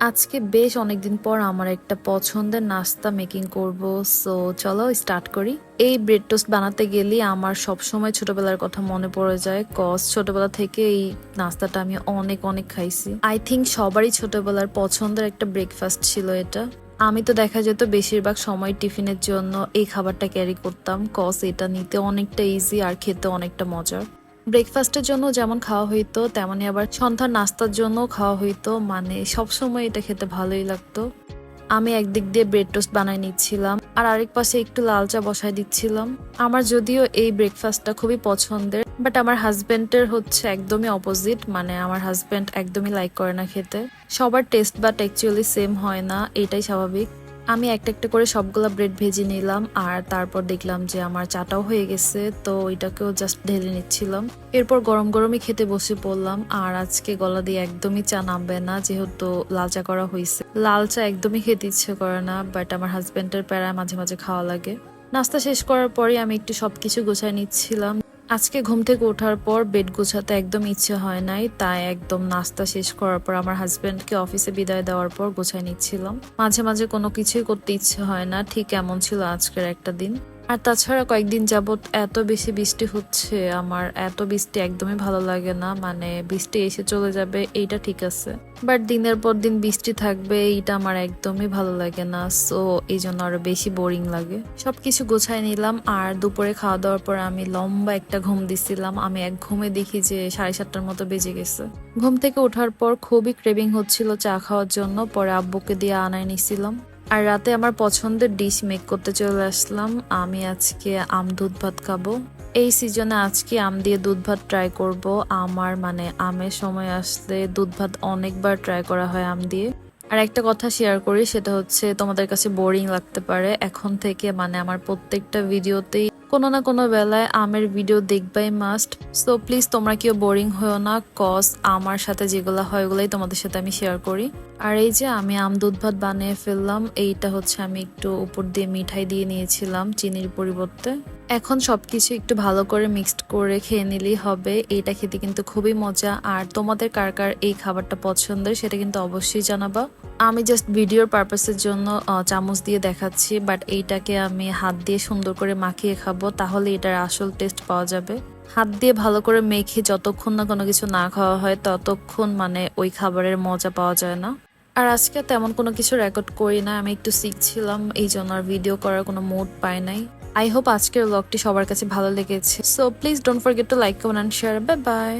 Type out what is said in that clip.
আজকে বেশ অনেকদিন পর আমার একটা পছন্দের নাস্তা মেকিং করব সো চলো স্টার্ট করি। এই ব্রেড টোস্ট বানাতে গেলে আমার সব সময় ছোটবেলার কথা মনে পড়ে যায় কজ ছোটবেলা থেকে এই নাস্তাটা আমি অনেক অনেক খাইছি। আই থিঙ্ক সবারই ছোটবেলার পছন্দের একটা ব্রেকফাস্ট ছিল এটা। আমি তো দেখা যেত বেশিরভাগ সময় টিফিনের জন্য এই খাবারটা ক্যারি করতাম কস এটা নিতে অনেকটা ইজি আর খেতে অনেকটা মজার। ব্রেকফাস্টের জন্য যেমন খাওয়া হইতো তেমনই আবার সন্ধ্যার নাস্তার জন্য খাওয়া হইতো। মানে সবসময় এটা খেতে ভালোই লাগতো। আমি একদিক দিয়ে ব্রেড টোস্ট বানাই নিচ্ছিলাম, আর আরেক পাশে একটু লাল চা বসাই দিচ্ছিলাম। আমার যদিও এই ব্রেকফাস্টটা খুবই পছন্দের বাট আমার হাজবেন্ডের হচ্ছে একদমই অপোজিট মানে আমার হাজবেন্ড একদমই লাইক করে না খেতে। সবার টেস্ট বাট অ্যাকচুয়ালি সেম হয় না, এটাই স্বাভাবিক। আমি একটা একটা করে সবগুলা ব্রেড ভেজে নিলাম, আর তারপর দেখলাম যে আমার চাটাও হয়ে গেছে, তো ওইটাকেও জাস্ট ঢেলে নিচ্ছিলাম। এরপর গরম গরমই খেতে বসে পড়লাম, আর আজকে গলা দিয়ে একদমই চা নামবে না, যেহেতু লাল চা করা হয়েছে লাল চা একদমই খেতে ইচ্ছে করে না বাট আমার হাজব্যান্ডের প্যারায় মাঝে মাঝে খাওয়া লাগে। নাস্তা শেষ করার পরই আমি একটু সবকিছু গোছায় নিচ্ছিলাম। আজকে ঘুম থেকে ওঠার পর বেড গোছাতে একদম ইচ্ছে হয় নাই, তাই একদম নাস্তা শেষ করার পর আমার হাজব্যান্ডকে অফিসে বিদায় দেওয়ার পর গোছায় নিচ্ছিলাম। মাঝে মাঝে কোনো কিছুই করতে ইচ্ছে হয় না, ঠিক এমন ছিল আজকের একটা দিন। আর তাছাড়া কয়েকদিন যাবৎ এত বেশি বৃষ্টি হচ্ছে, আমার এত বৃষ্টি একদমই ভালো লাগে না মানে বৃষ্টি এসে চলে যাবে, এইটা ঠিক আছে। বাট দিনের পর দিন বৃষ্টি থাকবে, এইটা আমার একদমই ভালো লাগে না, সো এই জন্য আরও বেশি বোরিং লাগে। সবকিছু গোছায় নিলাম, আর দুপুরে খাওয়া দাওয়ার পর আমি লম্বা একটা ঘুম দিছিলাম, আমি এক ঘুমে দেখি যে সাড়ে সাতটার মতো বেজে গেছে। ঘুম থেকে ওঠার পর খুবই ক্রেভিং হচ্ছিল চা খাওয়ার জন্য, পরে আব্বুকে দিয়ে আনায় নিছিলাম। আর রাতে আমার পছন্দের ডিশ মেক করতে চলে আসলাম। আমি আজকে আম দুধ ভাত খাব। এই সিজনে আজকে আম দিয়ে দুধ ভাত ট্রাই করব। আমার মানে আমের সময় আসলে দুধ ভাত অনেকবার ট্রাই করা হয় আম দিয়ে। আর একটা কথা শেয়ার করি, সেটা হচ্ছে তোমাদের কাছে বোরিং লাগতে পারে। এখন থেকে মানে আমার প্রত্যেকটা ভিডিওতেই কোনো না কোনো বেলায় আমের ভিডিও দেখবাই মাস্ট সো প্লিজ তোমরা কেউ বোরিং হয়েও না কস আমার সাথে যেগুলো হয় ওগুলোই তোমাদের সাথে আমি শেয়ার করি। আর এই যে আমি আম দুধ ভাত বানিয়ে ফেললাম, এইটা হচ্ছে আমি একটু উপর দিয়ে মিঠাই দিয়ে নিয়েছিলাম চিনির পরিবর্তে। এখন সব কিছু একটু ভালো করে মিক্সড করে খেয়ে নিলেই হবে। এইটা খেতে কিন্তু খুবই মজা। আর তোমাদের কার কার এই খাবারটা পছন্দের সেটা কিন্তু অবশ্যই জানাবা। আমি জাস্ট ভিডিওর পারপাসের জন্য চামচ দিয়ে দেখাচ্ছি বাট এইটাকে আমি হাত দিয়ে সুন্দর করে মাখিয়ে খাব, তাহলে এটার আসল টেস্ট পাওয়া যাবে। হাত দিয়ে ভালো করে মেখে যতক্ষণ না কোনো কিছু না খাওয়া হয়, ততক্ষণ মানে ওই খাবারের মজা পাওয়া যায় না। আর আজকে তেমন কোনো কিছু রেকর্ড করি না। আমি একটু শিখছিলাম এই জন্য আর ভিডিও করার কোনো মুড পাই নাই। আই হোপ আজকের ব্লগটি সবার কাছে ভালো লেগেছে। So please don't forget to like comment and share bye bye